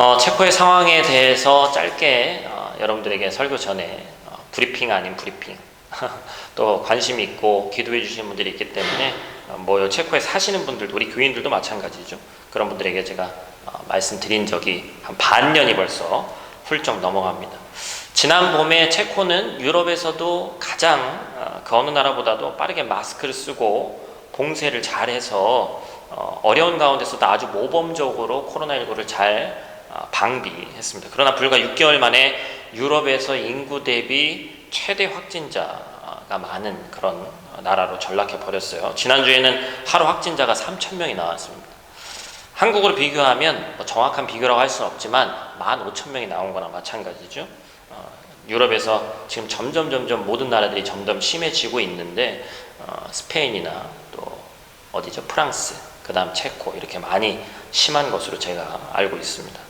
어, 체코의 상황에 대해서 짧게 어, 여러분들에게 설교 전에 어, 브리핑 아닌 브리핑 또 관심 있고 기도해 주시는 분들이 있기 때문에 어, 뭐 체코에 사시는 분들도 우리 교인들도 마찬가지죠. 그런 분들에게 제가 어, 말씀드린 적이 한 반년이 벌써 훌쩍 넘어갑니다. 지난 봄에 체코는 유럽에서도 가장 어, 그 어느 나라보다도 빠르게 마스크를 쓰고 봉쇄를 잘해서 어, 어려운 가운데서도 아주 모범적으로 코로나19를 잘 어, 방비했습니다. 그러나 불과 6개월 만에 유럽에서 인구 대비 최대 확진자가 많은 그런 나라로 전락해 버렸어요. 지난주에는 하루 확진자가 3천 명이 나왔습니다. 한국으로 비교하면 뭐 정확한 비교라고 할 수는 없지만 15,000명이 나온 거나 마찬가지죠. 어, 유럽에서 지금 점점 점점 모든 나라들이 점점 심해지고 있는데 어, 스페인이나 또 어디죠? 프랑스, 그다음 체코 이렇게 많이 심한 것으로 제가 알고 있습니다.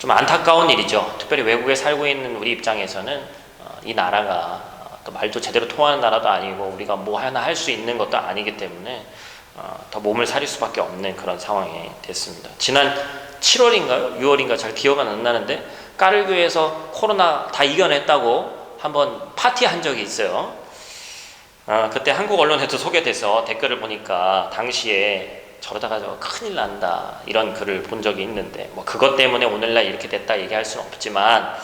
좀 안타까운 일이죠. 특별히 외국에 살고 있는 우리 입장에서는 어, 이 나라가 어, 또 말도 제대로 통하는 나라도 아니고 우리가 뭐 하나 할 수 있는 것도 아니기 때문에 어, 더 몸을 사릴 수밖에 없는 그런 상황이 됐습니다. 지난 7월인가요? 6월인가 잘 기억은 안 나는데 까르교에서 코로나 다 이겨냈다고 한번 파티한 적이 있어요. 아, 그때 한국 언론에도 소개돼서 댓글을 보니까 당시에 저러다가 저 큰일 난다 이런 글을 본 적이 있는데 뭐 그것 때문에 오늘날 이렇게 됐다 얘기할 수는 없지만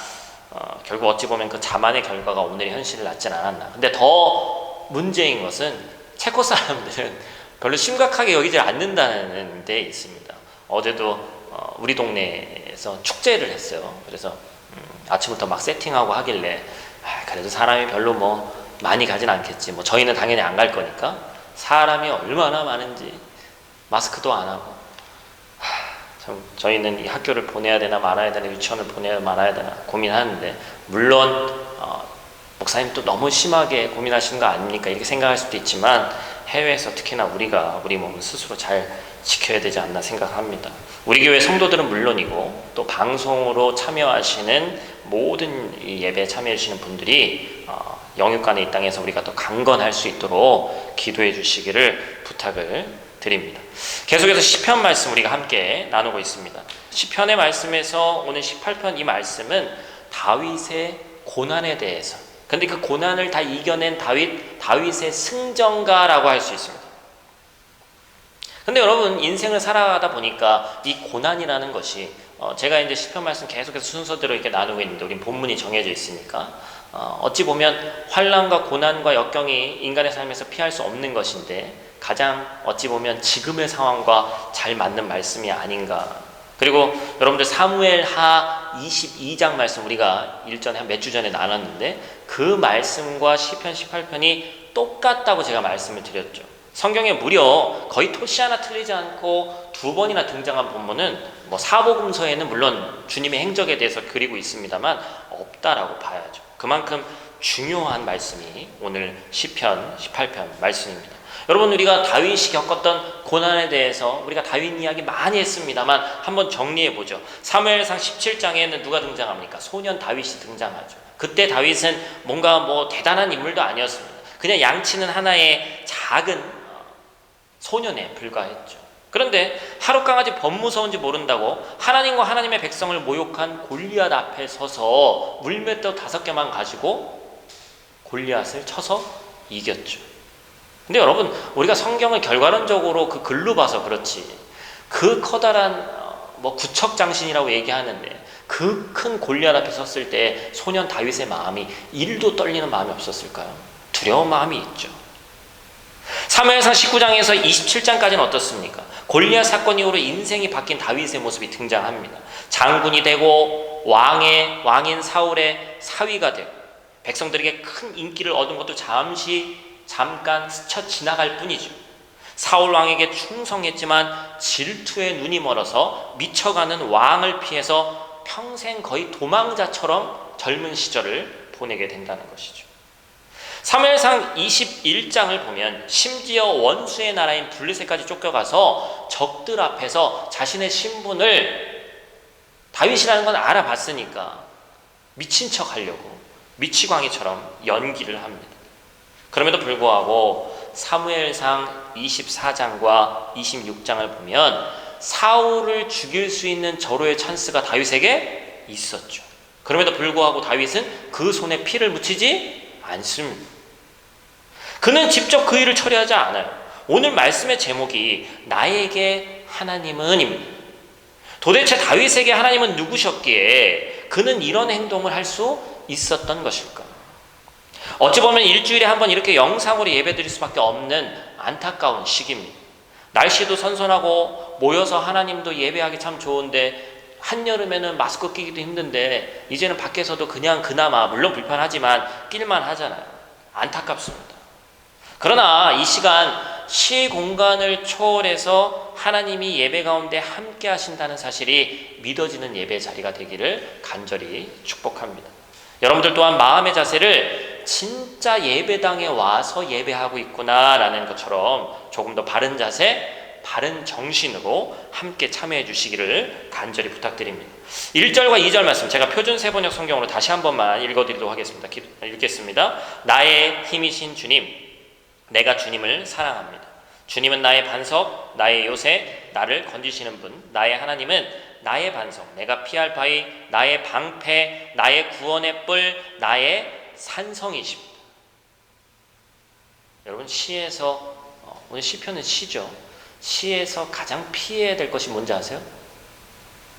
어, 결국 어찌 보면 그 자만의 결과가 오늘의 현실을 낳진 않았나. 근데 더 문제인 것은 체코 사람들은 별로 심각하게 여기지 않는다는 데 있습니다. 어제도 어, 우리 동네에서 축제를 했어요. 그래서 음, 아침부터 막 세팅하고 하길래 아, 그래도 사람이 별로 뭐 많이 가진 않겠지. 뭐 저희는 당연히 안 갈 거니까 사람이 얼마나 많은지 마스크도 안 하고 하, 참 저희는 이 학교를 보내야 되나 말아야 되나 유치원을 보내야 말아야 되나 고민하는데 물론 어, 목사님 또 너무 심하게 고민하시는 거 아닙니까 이렇게 생각할 수도 있지만 해외에서 특히나 우리가 우리 몸을 스스로 잘 지켜야 되지 않나 생각합니다. 우리 교회 성도들은 물론이고 또 방송으로 참여하시는 모든 이 예배에 참여해 주시는 분들이 어, 영육간의 이 땅에서 우리가 더 강건할 수 있도록 기도해 주시기를 부탁을 드립니다. 계속해서 시편 말씀 우리가 함께 나누고 있습니다. 시편의 말씀에서 오늘 18편 이 말씀은 다윗의 고난에 대해서 근데 그 고난을 다 이겨낸 다윗 다윗의 승전가라고 할 수 있습니다. 근데 여러분 인생을 살아가다 보니까 이 고난이라는 것이 어 제가 이제 시편 말씀 계속해서 순서대로 이렇게 나누고 있는데 우린 본문이 정해져 있으니까 어 어찌 보면 환란과 고난과 역경이 인간의 삶에서 피할 수 없는 것인데 가장 어찌 보면 지금의 상황과 잘 맞는 말씀이 아닌가. 그리고 여러분들 사무엘 하 22장 말씀 우리가 일전에 한 몇 주 전에 나눴는데 그 말씀과 시편 18편이 똑같다고 제가 말씀을 드렸죠. 성경에 무려 거의 토시 하나 틀리지 않고 두 번이나 등장한 본문은 뭐 사복음서에는 물론 주님의 행적에 대해서 그리고 있습니다만 없다라고 봐야죠. 그만큼 중요한 말씀이 오늘 시편 18편 말씀입니다. 여러분 우리가 다윗이 겪었던 고난에 대해서 우리가 다윗 이야기 많이 했습니다만 한번 정리해 보죠. 사무엘상 17장에는 누가 등장합니까? 소년 다윗이 등장하죠. 그때 다윗은 뭔가 뭐 대단한 인물도 아니었습니다. 그냥 양치는 하나의 작은 소년에 불과했죠. 그런데 하루 강아지 범무서운지 모른다고 하나님과 하나님의 백성을 모욕한 골리앗 앞에 서서 물맷돌 다섯 개만 가지고 골리앗을 쳐서 이겼죠. 근데 여러분 우리가 성경을 결과론적으로 그 글로 봐서 그렇지 그 커다란 뭐 구척 장신이라고 얘기하는데 그 큰 골리앗 앞에 섰을 때 소년 다윗의 마음이 일도 떨리는 마음이 없었을까요? 두려운 마음이 있죠. 사무엘상 19장에서 27장까지는 어떻습니까? 골리앗 사건 이후로 인생이 바뀐 다윗의 모습이 등장합니다. 장군이 되고 왕의 왕인 사울의 사위가 되고 백성들에게 큰 인기를 얻은 것도 잠시 잠깐 스쳐 지나갈 뿐이죠. 사울 왕에게 충성했지만 질투에 눈이 멀어서 미쳐가는 왕을 피해서 평생 거의 도망자처럼 젊은 시절을 보내게 된다는 것이죠. 사무엘상 21장을 보면 심지어 원수의 나라인 블레셋까지 쫓겨가서 적들 앞에서 자신의 신분을 다윗이라는 건 알아봤으니까 미친 척 하려고 미치광이처럼 연기를 합니다. 그럼에도 불구하고 사무엘상 24장과 26장을 보면 사울을 죽일 수 있는 절호의 찬스가 다윗에게 있었죠. 그럼에도 불구하고 다윗은 그 손에 피를 묻히지 않습니다. 그는 직접 그 일을 처리하지 않아요. 오늘 말씀의 제목이 나에게 하나님은입니다. 도대체 다윗에게 하나님은 누구셨기에 그는 이런 행동을 할 수 있었던 것일까? 어찌 보면 일주일에 한 번 이렇게 영상으로 예배드릴 수밖에 없는 안타까운 시기입니다. 날씨도 선선하고 모여서 하나님도 예배하기 참 좋은데 한여름에는 마스크 끼기도 힘든데 이제는 밖에서도 그냥 그나마 물론 불편하지만 낄만 하잖아요. 안타깝습니다. 그러나 이 시간 시 공간을 초월해서 하나님이 예배 가운데 함께 하신다는 사실이 믿어지는 예배 자리가 되기를 간절히 축복합니다. 여러분들 또한 마음의 자세를 진짜 예배당에 와서 예배하고 있구나라는 것처럼 조금 더 바른 자세, 바른 정신으로 함께 참여해 주시기를 간절히 부탁드립니다. 1절과 2절 말씀 제가 표준 세번역 성경으로 다시 한 번만 읽어 드리도록 하겠습니다. 읽겠습니다. 나의 힘이신 주님, 내가 주님을 사랑합니다. 주님은 나의 반석, 나의 요새, 나를 건지시는 분, 나의 하나님은 나의 반석, 내가 피할 바위, 나의 방패, 나의 구원의 뿔, 나의 산성이십니다. 여러분 시에서 어, 오늘 시편은 시죠. 시에서 가장 피해야 될 것이 뭔지 아세요?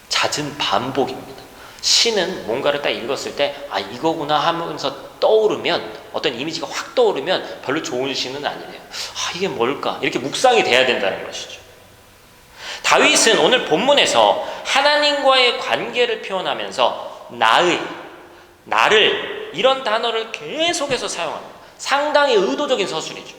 잦은 반복입니다. 시는 뭔가를 딱 읽었을 때, 아, 이거구나 하면서 떠오르면, 어떤 이미지가 확 떠오르면 별로 좋은 시는 아니래요. 아, 이게 뭘까? 이렇게 묵상이 돼야 된다는 것이죠. 다윗은 오늘 본문에서 하나님과의 관계를 표현하면서 나의, 나를, 이런 단어를 계속해서 사용합니다. 상당히 의도적인 서술이죠.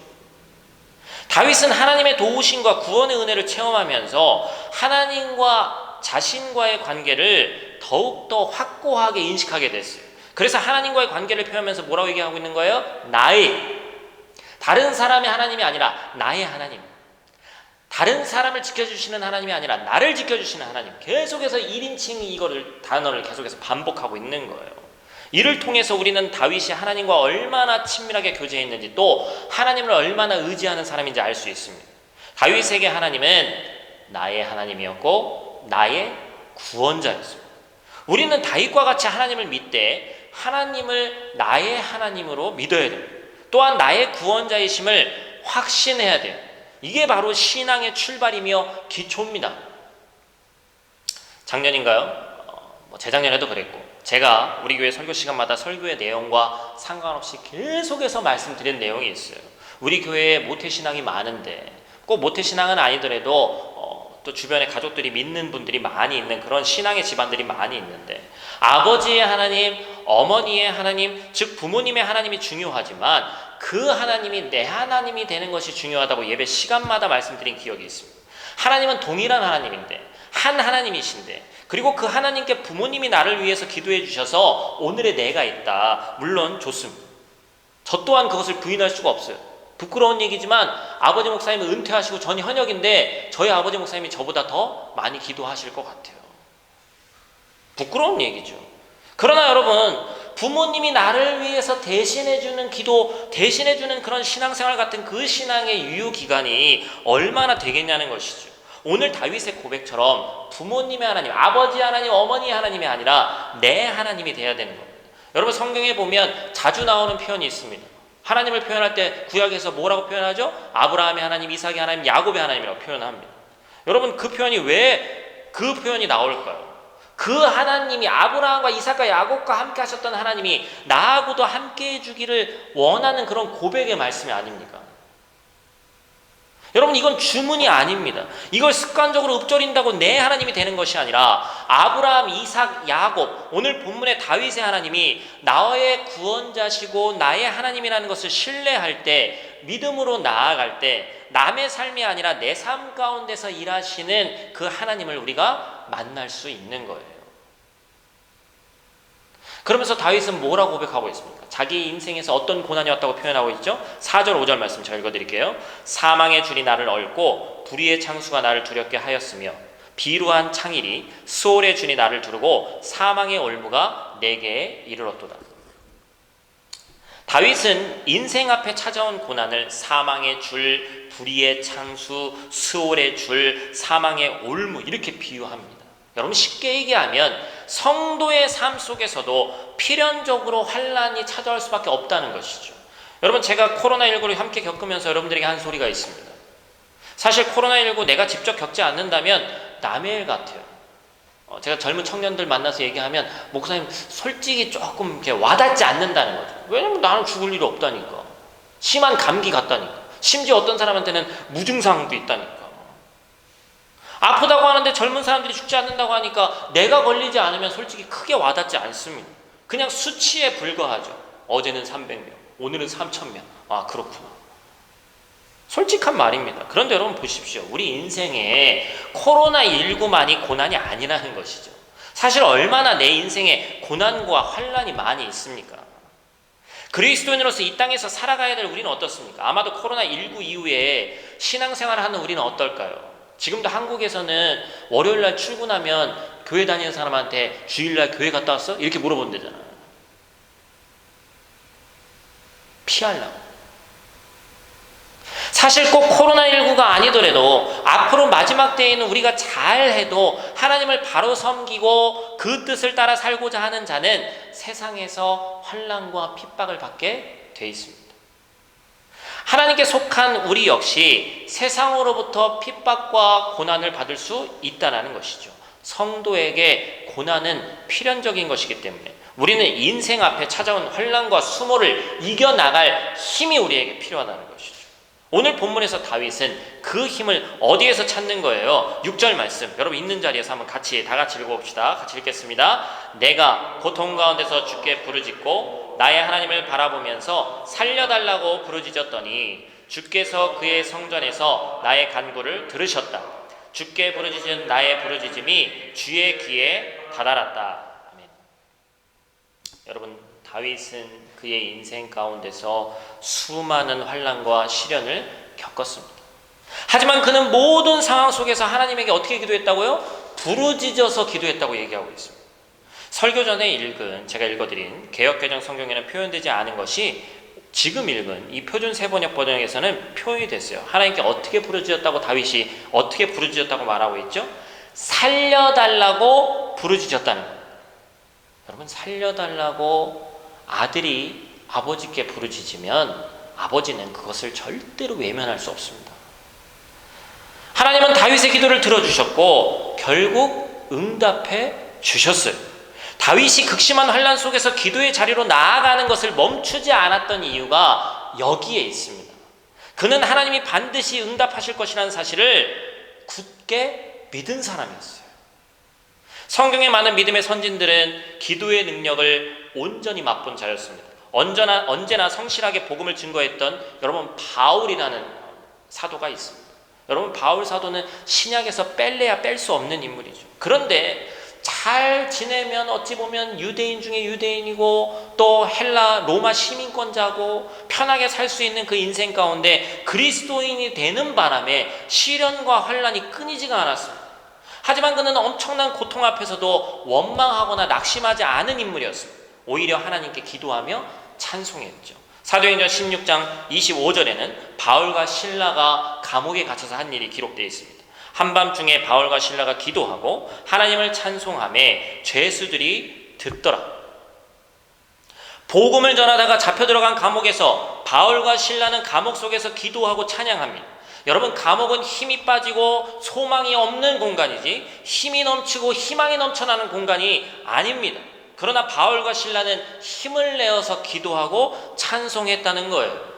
다윗은 하나님의 도우심과 구원의 은혜를 체험하면서 하나님과 자신과의 관계를 더욱더 확고하게 인식하게 됐어요. 그래서 하나님과의 관계를 표현하면서 뭐라고 얘기하고 있는 거예요? 나의. 다른 사람의 하나님이 아니라 나의 하나님. 다른 사람을 지켜주시는 하나님이 아니라 나를 지켜주시는 하나님. 계속해서 1인칭 이거를, 단어를 계속해서 반복하고 있는 거예요. 이를 통해서 우리는 다윗이 하나님과 얼마나 친밀하게 교제했는지 또 하나님을 얼마나 의지하는 사람인지 알 수 있습니다. 다윗에게 하나님은 나의 하나님이었고 나의 구원자였습니다. 우리는 다윗과 같이 하나님을 믿되 하나님을 나의 하나님으로 믿어야 됩니다. 또한 나의 구원자이심을 확신해야 돼요. 이게 바로 신앙의 출발이며 기초입니다. 작년인가요? 어, 뭐 재작년에도 그랬고 제가 우리 교회 설교 시간마다 설교의 내용과 상관없이 계속해서 말씀드린 내용이 있어요. 우리 교회에 모태신앙이 많은데 꼭 모태신앙은 아니더라도 어, 또 주변에 가족들이 믿는 분들이 많이 있는 그런 신앙의 집안들이 많이 있는데 아버지의 하나님, 어머니의 하나님, 즉 부모님의 하나님이 중요하지만 그 하나님이 내 하나님이 되는 것이 중요하다고 예배 시간마다 말씀드린 기억이 있습니다. 하나님은 동일한 하나님인데 한 하나님이신데 그리고 그 하나님께 부모님이 나를 위해서 기도해 주셔서 오늘의 내가 있다. 물론 좋습니다. 저 또한 그것을 부인할 수가 없어요. 부끄러운 얘기지만 아버지 목사님은 은퇴하시고 전이 현역인데 저희 아버지 목사님이 저보다 더 많이 기도하실 것 같아요. 부끄러운 얘기죠. 그러나 여러분 부모님이 나를 위해서 대신해주는 기도, 대신해주는 그런 신앙생활 같은 그 신앙의 유효 기간이 얼마나 되겠냐는 것이죠. 오늘 다윗의 고백처럼 부모님의 하나님, 아버지 하나님, 어머니 하나님이 아니라 내 하나님이 돼야 되는 겁니다. 여러분 성경에 보면 자주 나오는 표현이 있습니다. 하나님을 표현할 때 구약에서 뭐라고 표현하죠? 아브라함의 하나님, 이삭의 하나님, 야곱의 하나님이라고 표현합니다. 여러분 그 표현이 왜 그 표현이 나올까요? 그 하나님이 아브라함과 이삭과 야곱과 함께 하셨던 하나님이 나하고도 함께 해주기를 원하는 그런 고백의 말씀이 아닙니까? 여러분 이건 주문이 아닙니다. 이걸 습관적으로 읊조린다고 내 하나님이 되는 것이 아니라 아브라함, 이삭, 야곱 오늘 본문의 다윗의 하나님이 나의 구원자시고 나의 하나님이라는 것을 신뢰할 때 믿음으로 나아갈 때 남의 삶이 아니라 내 삶 가운데서 일하시는 그 하나님을 우리가 만날 수 있는 거예요. 그러면서 다윗은 뭐라고 고백하고 있습니까? 자기 인생에서 어떤 고난이 왔다고 표현하고 있죠? 4절 5절 말씀 제가 읽어드릴게요. 사망의 줄이 나를 얽고 불의의 창수가 나를 두렵게 하였으며 비루한 창일이 수월의 준이 나를 두르고 사망의 올무가 내게 이르렀도다. 다윗은 인생 앞에 찾아온 고난을 사망의 줄, 불의의 창수, 수월의 줄, 사망의 올무 이렇게 비유합니다. 여러분 쉽게 얘기하면 성도의 삶 속에서도 필연적으로 환란이 찾아올 수밖에 없다는 것이죠. 여러분 제가 코로나19를 함께 겪으면서 여러분들에게 한 소리가 있습니다. 사실 코로나19 내가 직접 겪지 않는다면 남의 일 같아요. 어, 제가 젊은 청년들 만나서 얘기하면 목사님 솔직히 조금 이렇게 와닿지 않는다는 거죠. 왜냐면 나는 죽을 일이 없다니까. 심한 감기 같다니까. 심지어 어떤 사람한테는 무증상도 있다니까. 아프다고 하는데 젊은 사람들이 죽지 않는다고 하니까 내가 걸리지 않으면 솔직히 크게 와닿지 않습니다. 그냥 수치에 불과하죠. 어제는 300명, 오늘은 3,000명. 아, 그렇구나. 솔직한 말입니다. 그런데 여러분 보십시오. 우리 인생에 코로나19만이 고난이 아니라는 것이죠. 사실 얼마나 내 인생에 고난과 환란이 많이 있습니까? 그리스도인으로서 이 땅에서 살아가야 될 우리는 어떻습니까? 아마도 코로나19 이후에 신앙생활을 하는 우리는 어떨까요? 지금도 한국에서는 월요일 날 출근하면 교회 다니는 사람한테 주일 날 교회 갔다 왔어? 이렇게 물어본대잖아요. 피하려고. 사실 꼭 코로나19가 아니더라도 앞으로 마지막 때에는 우리가 잘해도 하나님을 바로 섬기고 그 뜻을 따라 살고자 하는 자는 세상에서 환란과 핍박을 받게 돼 있습니다. 하나님께 속한 우리 역시 세상으로부터 핍박과 고난을 받을 수 있다는 것이죠. 성도에게 고난은 필연적인 것이기 때문에 우리는 인생 앞에 찾아온 환란과 수모를 이겨나갈 힘이 우리에게 필요하다는 것이죠. 오늘 본문에서 다윗은 그 힘을 어디에서 찾는 거예요? 6절 말씀. 여러분 있는 자리에서 한번 같이 다 같이 읽어봅시다. 같이 읽겠습니다. 내가 고통 가운데서 주께 부르짖고 나의 하나님을 바라보면서 살려달라고 부르짖었더니 주께서 그의 성전에서 나의 간구를 들으셨다. 주께 부르짖은 나의 부르짖음이 주의 귀에 다다랐다. 아멘. 여러분 다윗은 그의 인생 가운데서 수많은 환란과 시련을 겪었습니다. 하지만 그는 모든 상황 속에서 하나님에게 어떻게 기도했다고요? 부르짖어서 기도했다고 얘기하고 있습니다. 설교 전에 읽은 제가 읽어드린 개혁개정 성경에는 표현되지 않은 것이 지금 읽은 이 표준 세번역 번역에서는 표현이 됐어요. 하나님께 어떻게 부르짖었다고 다윗이 어떻게 부르짖었다고 말하고 있죠? 살려달라고 부르짖었다는 거예요. 여러분 살려달라고 아들이 아버지께 부르짖으면 아버지는 그것을 절대로 외면할 수 없습니다. 하나님은 다윗의 기도를 들어주셨고 결국 응답해 주셨어요. 다윗이 극심한 환란 속에서 기도의 자리로 나아가는 것을 멈추지 않았던 이유가 여기에 있습니다. 그는 하나님이 반드시 응답하실 것이라는 사실을 굳게 믿은 사람이었어요. 성경에 많은 믿음의 선진들은 기도의 능력을 온전히 맛본 자였습니다. 언제나, 언제나 성실하게 복음을 증거했던 여러분 바울이라는 사도가 있습니다. 여러분 바울 사도는 신약에서 뺄래야 뺄 수 없는 인물이죠. 그런데 잘 지내면 어찌 보면 유대인 중에 유대인이고 또 헬라 로마 시민권자고 편하게 살 수 있는 그 인생 가운데 그리스도인이 되는 바람에 시련과 환란이 끊이지가 않았습니다. 하지만 그는 엄청난 고통 앞에서도 원망하거나 낙심하지 않은 인물이었습니다. 오히려 하나님께 기도하며 찬송했죠. 사도행전 16장 25절에는 바울과 신라가 감옥에 갇혀서 한 일이 기록되어 있습니다. 한밤중에 바울과 신라가 기도하고 하나님을 찬송함에 죄수들이 듣더라. 복음을 전하다가 잡혀 들어간 감옥에서 바울과 신라는 감옥 속에서 기도하고 찬양합니다. 여러분 감옥은 힘이 빠지고 소망이 없는 공간이지 힘이 넘치고 희망이 넘쳐나는 공간이 아닙니다. 그러나 바울과 신라는 힘을 내어서 기도하고 찬송했다는 거예요.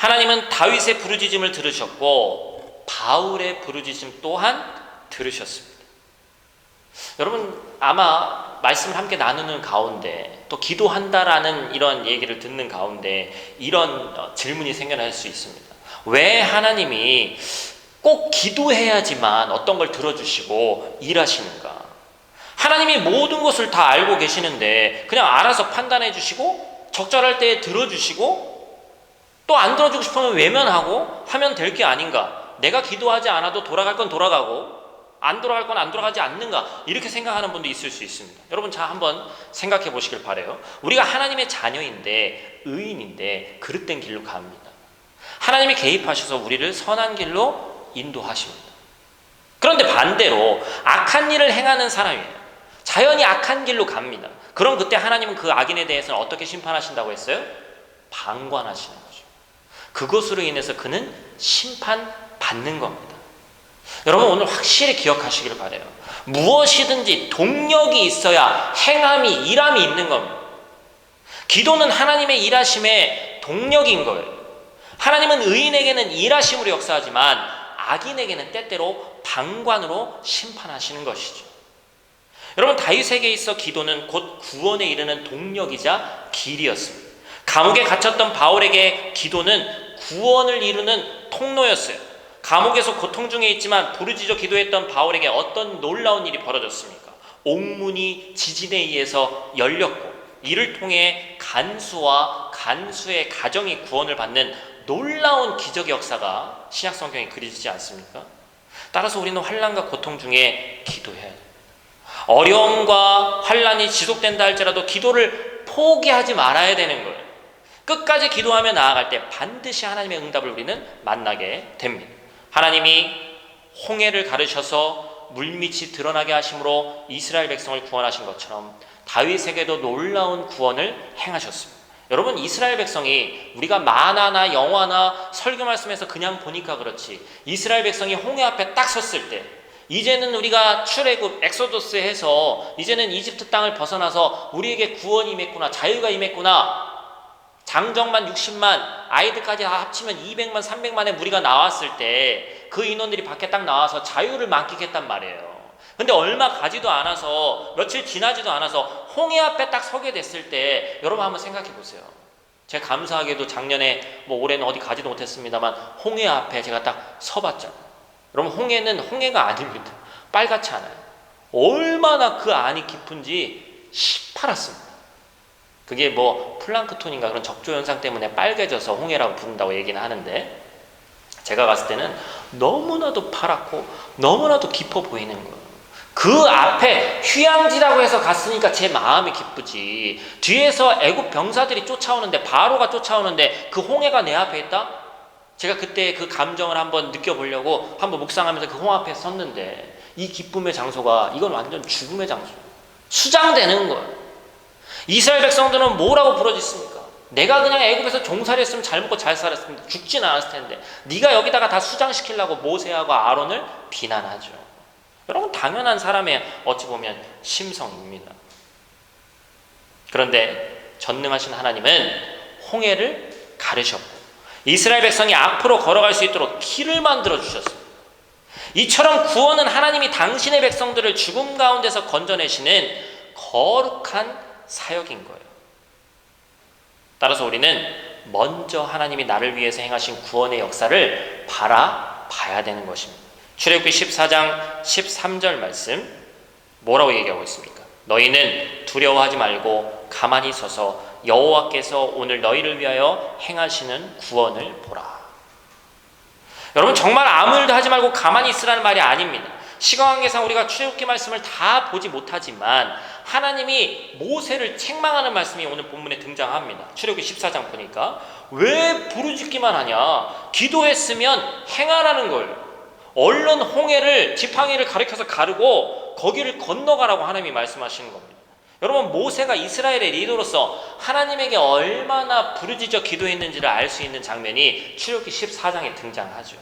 하나님은 다윗의 부르짖음을 들으셨고 바울의 부르짖음 또한 들으셨습니다. 여러분 아마 말씀을 함께 나누는 가운데 또 기도한다라는 이런 얘기를 듣는 가운데 이런 어, 질문이 생겨날 수 있습니다. 왜 하나님이 꼭 기도해야지만 어떤 걸 들어주시고 일하시는가? 하나님이 모든 것을 다 알고 계시는데 그냥 알아서 판단해 주시고 적절할 때 들어주시고 또 안 들어주고 싶으면 외면하고 하면 될 게 아닌가? 내가 기도하지 않아도 돌아갈 건 돌아가고 안 돌아갈 건 안 돌아가지 않는가? 이렇게 생각하는 분도 있을 수 있습니다. 여러분, 자, 한번 생각해 보시길 바래요. 우리가 하나님의 자녀인데, 의인인데, 그릇된 길로 갑니다. 하나님이 개입하셔서 우리를 선한 길로 인도하십니다. 그런데 반대로 악한 일을 행하는 사람이에요. 자연히 악한 길로 갑니다. 그럼 그때 하나님은 그 악인에 대해서는 어떻게 심판하신다고 했어요? 방관하시는 거죠. 그것으로 인해서 그는 심판받는 겁니다. 여러분 오늘 확실히 기억하시길 바래요. 무엇이든지 동력이 있어야 행함이 일함이 있는 겁니다. 기도는 하나님의 일하심의 동력인 거예요. 하나님은 의인에게는 일하심으로 역사하지만 악인에게는 때때로 방관으로 심판하시는 것이죠. 여러분 다윗에게 있어 기도는 곧 구원에 이르는 동력이자 길이었습니다. 감옥에 갇혔던 바울에게 기도는 구원을 이루는 통로였어요. 감옥에서 고통 중에 있지만 부르짖어 기도했던 바울에게 어떤 놀라운 일이 벌어졌습니까? 옥문이 지진에 의해서 열렸고 이를 통해 간수와 간수의 가정이 구원을 받는 놀라운 기적의 역사가 신약 성경에 그려지지 않습니까? 따라서 우리는 환란과 고통 중에 기도해야 돼요. 어려움과 환란이 지속된다 할지라도 기도를 포기하지 말아야 되는 거예요. 끝까지 기도하며 나아갈 때 반드시 하나님의 응답을 우리는 만나게 됩니다. 하나님이 홍해를 가르셔서 물밑이 드러나게 하심으로 이스라엘 백성을 구원하신 것처럼 다윗에게도 놀라운 구원을 행하셨습니다. 여러분 이스라엘 백성이 우리가 만화나 영화나 설교 말씀에서 그냥 보니까 그렇지 이스라엘 백성이 홍해 앞에 딱 섰을 때 이제는 우리가 출애굽 엑소더스 해서 이제는 이집트 땅을 벗어나서 우리에게 구원이 임했구나 자유가 임했구나 장정만 60만 아이들까지 다 합치면 200만 300만의 무리가 나왔을 때 그 인원들이 밖에 딱 나와서 자유를 만끽했단 말이에요. 근데 얼마 가지도 않아서 며칠 지나지도 않아서 홍해 앞에 딱 서게 됐을 때 여러분 한번 생각해 보세요. 제가 감사하게도 작년에 뭐 올해는 어디 가지도 못했습니다만 홍해 앞에 제가 딱 서봤잖아요. 여러분 홍해는 홍해가 아닙니다. 빨갛지 않아요. 얼마나 그 안이 깊은지 시파랗습니다. 그게 뭐 플랑크톤인가 그런 적조 현상 때문에 빨개져서 홍해라고 부른다고 얘기는 하는데 제가 봤을 때는 너무나도 파랗고 너무나도 깊어 보이는 거예요. 그 앞에 휴양지라고 해서 갔으니까 제 마음이 기쁘지. 뒤에서 애굽 병사들이 쫓아오는데 바로가 쫓아오는데 그 홍해가 내 앞에 있다? 제가 그때 그 감정을 한번 느껴보려고 한번 묵상하면서 그 홍 앞에 섰는데 이 기쁨의 장소가 이건 완전 죽음의 장소. 수장되는 거예요. 이스라엘 백성들은 뭐라고 부러졌습니까? 내가 그냥 애굽에서 종살이 했으면 잘 먹고 잘 살았으면 죽진 않았을 텐데 네가 여기다가 다 수장시키려고 모세하고 아론을 비난하죠. 여러분 당연한 사람의 어찌 보면 심성입니다. 그런데 전능하신 하나님은 홍해를 가르셨고 이스라엘 백성이 앞으로 걸어갈 수 있도록 길을 만들어 주셨습니다. 이처럼 구원은 하나님이 당신의 백성들을 죽음 가운데서 건져내시는 거룩한 사역인 거예요. 따라서 우리는 먼저 하나님이 나를 위해서 행하신 구원의 역사를 바라봐야 되는 것입니다. 출애굽기 14장 13절 말씀 뭐라고 얘기하고 있습니까? 너희는 두려워하지 말고 가만히 서서 여호와께서 오늘 너희를 위하여 행하시는 구원을 보라. 여러분 정말 아무 일도 하지 말고 가만히 있으라는 말이 아닙니다. 시간 관계상 우리가 출애굽기 말씀을 다 보지 못하지만 하나님이 모세를 책망하는 말씀이 오늘 본문에 등장합니다. 출애굽기 14장 보니까 왜 부르짖기만 하냐? 기도했으면 행하라는 거예요. 얼른 홍해를 지팡이를 가리켜서 가르고 거기를 건너가라고 하나님이 말씀하시는 겁니다. 여러분 모세가 이스라엘의 리더로서 하나님에게 얼마나 부르짖어 기도했는지를 알 수 있는 장면이 출애굽기 14장에 등장하죠.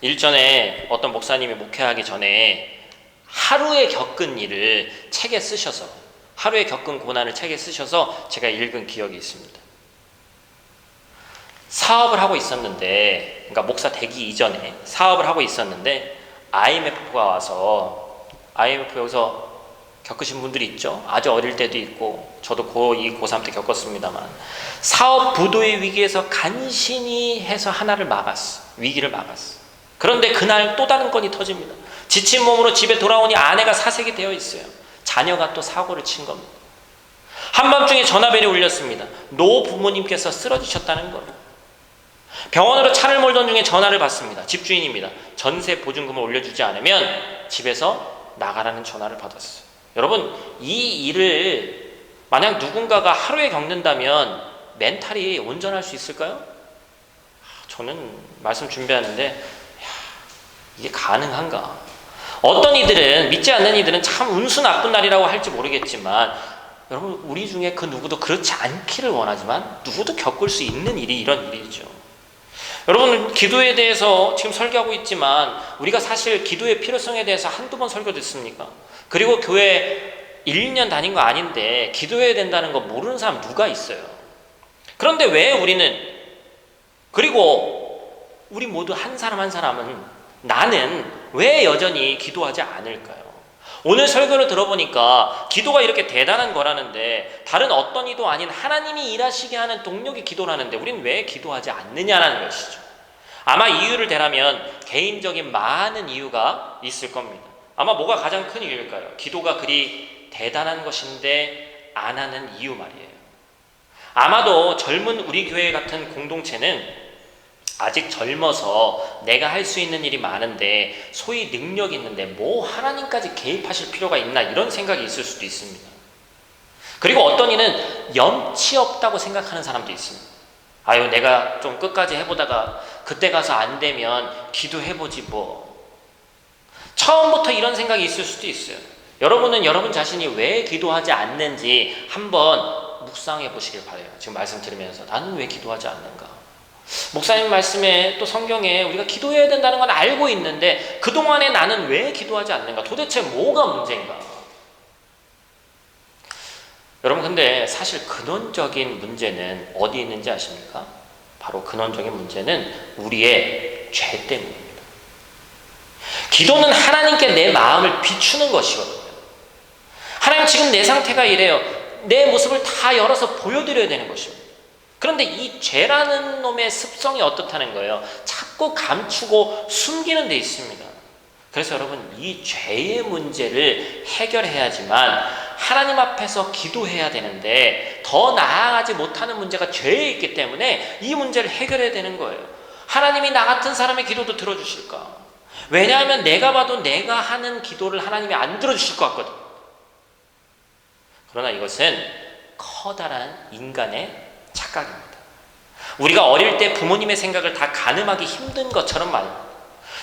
일전에 어떤 목사님이 목회하기 전에 하루에 겪은 일을 책에 쓰셔서 하루에 겪은 고난을 책에 쓰셔서 제가 읽은 기억이 있습니다. 사업을 하고 있었는데, 그러니까 목사 되기 이전에 사업을 하고 있었는데 IMF가 와서 IMF 여기서 겪으신 분들이 있죠. 아주 어릴 때도 있고 저도 고2, 고3 때 겪었습니다만 사업 부도의 위기에서 간신히 해서 하나를 막았어. 위기를 막았어. 그런데 그날 또 다른 건이 터집니다. 지친 몸으로 집에 돌아오니 아내가 사색이 되어 있어요. 자녀가 또 사고를 친 겁니다. 한밤중에 전화벨이 울렸습니다. 노 부모님께서 쓰러지셨다는 거예요. 병원으로 차를 몰던 중에 전화를 받습니다. 집주인입니다. 전세 보증금을 올려주지 않으면 집에서 나가라는 전화를 받았어요. 여러분, 이 일을 만약 누군가가 하루에 겪는다면 멘탈이 온전할 수 있을까요? 저는 말씀 준비하는데 야, 이게 가능한가? 어떤 이들은 믿지 않는 이들은 참 운수 나쁜 날이라고 할지 모르겠지만 여러분 우리 중에 그 누구도 그렇지 않기를 원하지만 누구도 겪을 수 있는 일이 이런 일이죠. 여러분 기도에 대해서 지금 설교하고 있지만 우리가 사실 기도의 필요성에 대해서 한두 번 설교 듣습니까? 그리고 교회 1, 2년 다닌 거 아닌데 기도해야 된다는 거 모르는 사람 누가 있어요? 그런데 왜 우리는 그리고 우리 모두 한 사람 한 사람은 나는 왜 여전히 기도하지 않을까요? 오늘 설교를 들어보니까 기도가 이렇게 대단한 거라는데 다른 어떤 이도 아닌 하나님이 일하시게 하는 동력이 기도라는데 우리는 왜 기도하지 않느냐라는 것이죠. 아마 이유를 대라면 개인적인 많은 이유가 있을 겁니다. 아마 뭐가 가장 큰 이유일까요? 기도가 그리 대단한 것인데 안 하는 이유 말이에요. 아마도 젊은 우리 교회 같은 공동체는 아직 젊어서 내가 할 수 있는 일이 많은데 소위 능력 있는데 뭐 하나님까지 개입하실 필요가 있나 이런 생각이 있을 수도 있습니다. 그리고 어떤 이는 염치 없다고 생각하는 사람도 있습니다. 아유 내가 좀 끝까지 해보다가 그때 가서 안 되면 기도해보지 뭐. 처음부터 이런 생각이 있을 수도 있어요. 여러분은 여러분 자신이 왜 기도하지 않는지 한번 묵상해 보시길 바래요. 지금 말씀 들으면서 나는 왜 기도하지 않는가? 목사님 말씀에 또 성경에 우리가 기도해야 된다는 건 알고 있는데 그동안에 나는 왜 기도하지 않는가? 도대체 뭐가 문제인가? 여러분 근데 사실 근원적인 문제는 어디 있는지 아십니까? 바로 근원적인 문제는 우리의 죄 때문입니다. 기도는 하나님께 내 마음을 비추는 것이거든요. 하나님 지금 내 상태가 이래요. 내 모습을 다 열어서 보여드려야 되는 것입니다. 그런데 이 죄라는 놈의 습성이 어떻다는 거예요? 자꾸 감추고 숨기는 데 있습니다. 그래서 여러분 이 죄의 문제를 해결해야지만 하나님 앞에서 기도해야 되는데 더 나아가지 못하는 문제가 죄에 있기 때문에 이 문제를 해결해야 되는 거예요. 하나님이 나 같은 사람의 기도도 들어주실까? 왜냐하면 내가 봐도 내가 하는 기도를 하나님이 안 들어주실 것 같거든. 그러나 이것은 커다란 인간의 착각입니다. 우리가 어릴 때 부모님의 생각을 다 가늠하기 힘든 것처럼 말입니다.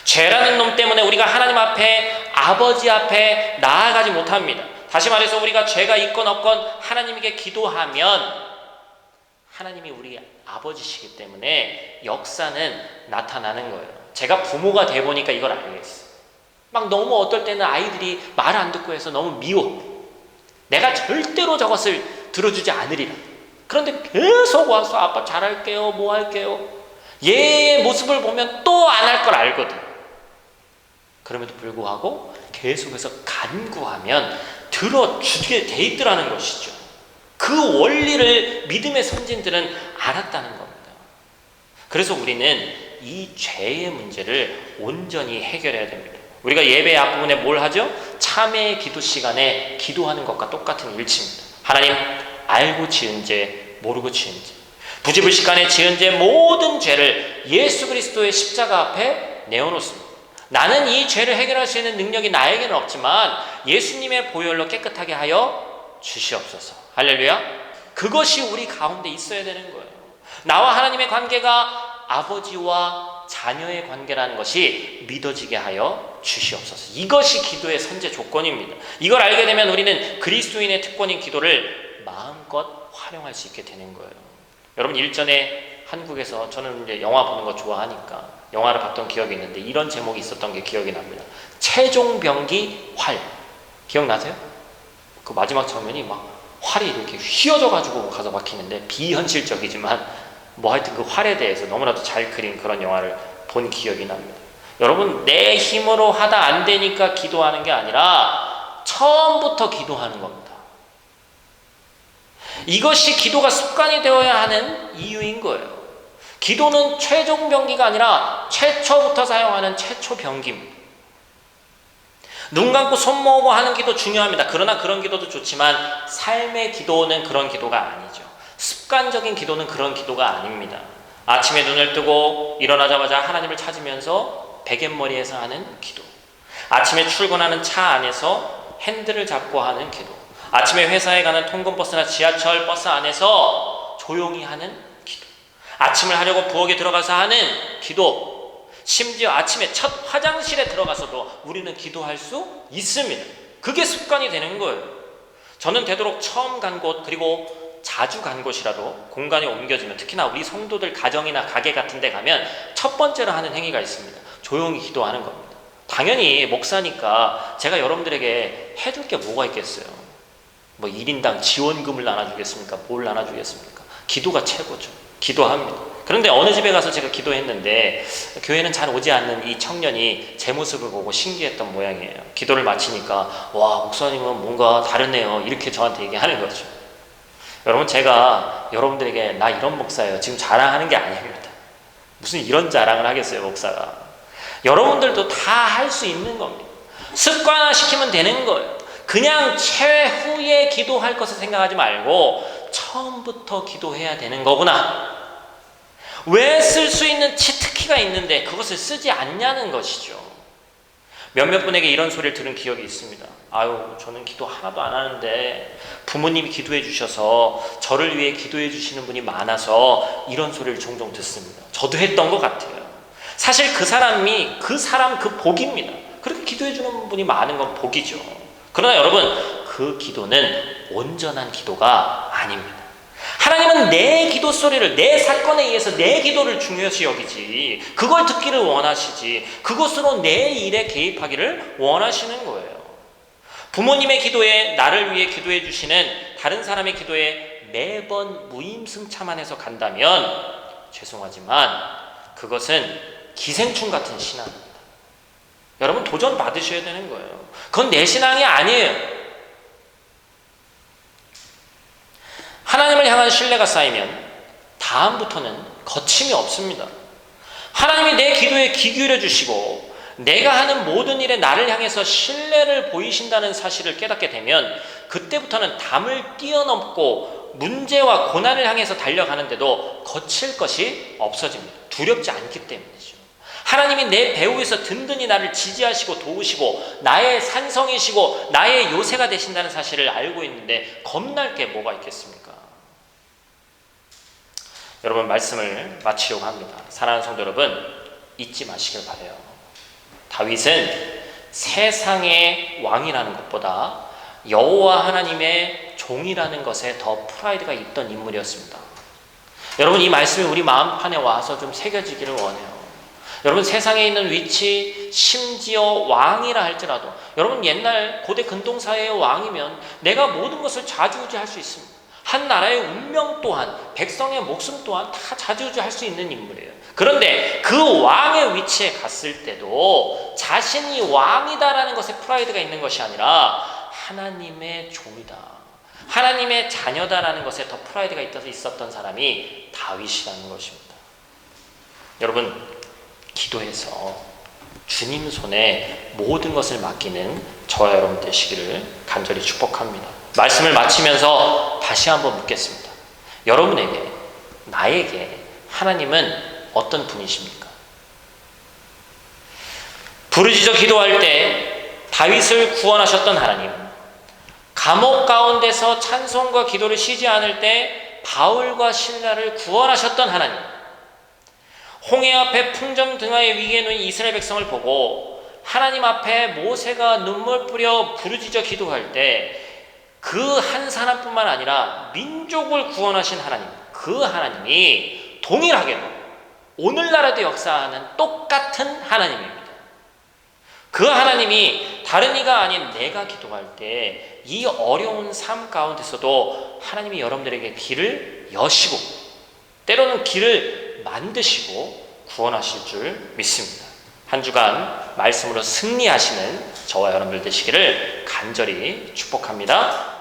죄라는 놈 때문에 우리가 하나님 앞에 아버지 앞에 나아가지 못합니다. 다시 말해서 우리가 죄가 있건 없건 하나님에게 기도하면 하나님이 우리 아버지시기 때문에 역사는 나타나는 거예요. 제가 부모가 돼 보니까 이걸 알겠어요. 막 너무 어떨 때는 아이들이 말 안 듣고 해서 너무 미워. 내가 절대로 저것을 들어주지 않으리라. 그런데 계속 와서 아빠 잘할게요, 뭐 할게요. 얘의 모습을 보면 또 안 할 걸 알거든. 그럼에도 불구하고 계속해서 간구하면 들어주게 돼 있더라는 것이죠. 그 원리를 믿음의 선진들은 알았다는 겁니다. 그래서 우리는 이 죄의 문제를 온전히 해결해야 됩니다. 우리가 예배 앞부분에 뭘 하죠? 참회의 기도 시간에 기도하는 것과 똑같은 일치입니다. 하나님, 알고 지은 죄, 모르고 지은 죄. 부지불식간에 지은 죄 모든 죄를 예수 그리스도의 십자가 앞에 내어놓습니다. 나는 이 죄를 해결할 수 있는 능력이 나에게는 없지만 예수님의 보혈로 깨끗하게 하여 주시옵소서. 할렐루야. 그것이 우리 가운데 있어야 되는 거예요. 나와 하나님의 관계가 아버지와 자녀의 관계라는 것이 믿어지게 하여 주시옵소서. 이것이 기도의 선제 조건입니다. 이걸 알게 되면 우리는 그리스도인의 특권인 기도를 마음껏 활용할 수 있게 되는 거예요. 여러분 일전에 한국에서 저는 이제 영화 보는 거 좋아하니까 영화를 봤던 기억이 있는데 이런 제목이 있었던 게 기억이 납니다. 최종병기 활 기억나세요? 그 마지막 장면이 막 활이 이렇게 휘어져 가지고 가서 막히는데 비현실적이지만 뭐 하여튼 그 활에 대해서 너무나도 잘 그린 그런 영화를 본 기억이 납니다. 여러분 내 힘으로 하다 안 되니까 기도하는 게 아니라 처음부터 기도하는 겁니다. 이것이 기도가 습관이 되어야 하는 이유인 거예요. 기도는 최종 병기가 아니라 최초부터 사용하는 최초 병기입니다. 눈 감고 손 모으고 하는 기도 중요합니다. 그러나 그런 기도도 좋지만 삶의 기도는 그런 기도가 아니죠. 습관적인 기도는 그런 기도가 아닙니다. 아침에 눈을 뜨고 일어나자마자 하나님을 찾으면서 베갯머리에서 하는 기도. 아침에 출근하는 차 안에서 핸들을 잡고 하는 기도. 아침에 회사에 가는 통근버스나 지하철 버스 안에서 조용히 하는 기도. 아침을 하려고 부엌에 들어가서 하는 기도. 심지어 아침에 첫 화장실에 들어가서도 우리는 기도할 수 있습니다. 그게 습관이 되는 거예요. 저는 되도록 처음 간 곳, 그리고 자주 간 곳이라도 공간이 옮겨지면 특히나 우리 성도들 가정이나 가게 같은 데 가면 첫 번째로 하는 행위가 있습니다. 조용히 기도하는 겁니다. 당연히 목사니까 제가 여러분들에게 해줄 게 뭐가 있겠어요? 뭐 1인당 지원금을 나눠주겠습니까? 뭘 나눠주겠습니까? 기도가 최고죠. 기도합니다. 그런데 어느 집에 가서 제가 기도했는데 교회는 잘 오지 않는 이 청년이 제 모습을 보고 신기했던 모양이에요. 기도를 마치니까 와 목사님은 뭔가 다르네요. 이렇게 저한테 얘기하는 거죠. 여러분 제가 여러분들에게 나 이런 목사예요. 지금 자랑하는 게 아닙니다. 무슨 이런 자랑을 하겠어요 목사가. 여러분들도 다 할 수 있는 겁니다. 습관화 시키면 되는 거예요. 그냥 최후에 기도할 것을 생각하지 말고 처음부터 기도해야 되는 거구나. 왜 쓸 수 있는 치트키가 있는데 그것을 쓰지 않냐는 것이죠. 몇몇 분에게 이런 소리를 들은 기억이 있습니다. 아유, 저는 기도 하나도 안 하는데 부모님이 기도해 주셔서 저를 위해 기도해 주시는 분이 많아서 이런 소리를 종종 듣습니다. 저도 했던 것 같아요. 사실 그 사람이 그 사람 그 복입니다. 그렇게 기도해 주는 분이 많은 건 복이죠. 그러나 여러분, 그 기도는 온전한 기도가 아닙니다. 하나님은 내 기도 소리를 내 사건에 의해서 내 기도를 중요시 여기지 그걸 듣기를 원하시지 그것으로 내 일에 개입하기를 원하시는 거예요. 부모님의 기도에 나를 위해 기도해 주시는 다른 사람의 기도에 매번 무임승차만 해서 간다면 죄송하지만 그것은 기생충 같은 신앙입니다. 여러분 도전 받으셔야 되는 거예요. 그건 내 신앙이 아니에요. 하나님을 향한 신뢰가 쌓이면 다음부터는 거침이 없습니다. 하나님이 내 기도에 귀 기울여 주시고 내가 하는 모든 일에 나를 향해서 신뢰를 보이신다는 사실을 깨닫게 되면 그때부터는 담을 뛰어넘고 문제와 고난을 향해서 달려가는데도 거칠 것이 없어집니다. 두렵지 않기 때문이죠. 하나님이 내 배후에서 든든히 나를 지지하시고 도우시고 나의 산성이시고 나의 요새가 되신다는 사실을 알고 있는데 겁날 게 뭐가 있겠습니까? 여러분 말씀을 마치려고 합니다. 사랑하는 성도 여러분 잊지 마시길 바래요. 다윗은 세상의 왕이라는 것보다 여호와 하나님의 종이라는 것에 더 프라이드가 있던 인물이었습니다. 여러분 이 말씀이 우리 마음판에 와서 좀 새겨지기를 원해요. 여러분 세상에 있는 위치 심지어 왕이라 할지라도 여러분 옛날 고대 근동사회의 왕이면 내가 모든 것을 좌지우지할 수 있습니다. 한 나라의 운명 또한 백성의 목숨 또한 다 좌지우지할 수 있는 인물이에요. 그런데 그 왕의 위치에 갔을 때도 자신이 왕이다라는 것에 프라이드가 있는 것이 아니라 하나님의 종이다. 하나님의 자녀다라는 것에 더 프라이드가 있었던 사람이 다윗이라는 것입니다. 여러분 기도해서 주님 손에 모든 것을 맡기는 저와 여러분 되시기를 간절히 축복합니다. 말씀을 마치면서 다시 한번 묻겠습니다. 여러분에게, 나에게 하나님은 어떤 분이십니까? 부르짖어 기도할 때 다윗을 구원하셨던 하나님, 감옥 가운데서 찬송과 기도를 쉬지 않을 때 바울과 신라를 구원하셨던 하나님, 홍해 앞에 풍정 등화의 위기에 놓인 이스라엘 백성을 보고 하나님 앞에 모세가 눈물 뿌려 부르짖어 기도할 때 그 한 사람뿐만 아니라 민족을 구원하신 하나님, 그 하나님이 동일하게도 오늘날에도 역사하는 똑같은 하나님입니다. 그 하나님이 다른 이가 아닌 내가 기도할 때 이 어려운 삶 가운데서도 하나님이 여러분들에게 길을 여시고 때로는 길을 만드시고 구원하실 줄 믿습니다. 한 주간 말씀으로 승리하시는 저와 여러분들 되시기를 간절히 축복합니다.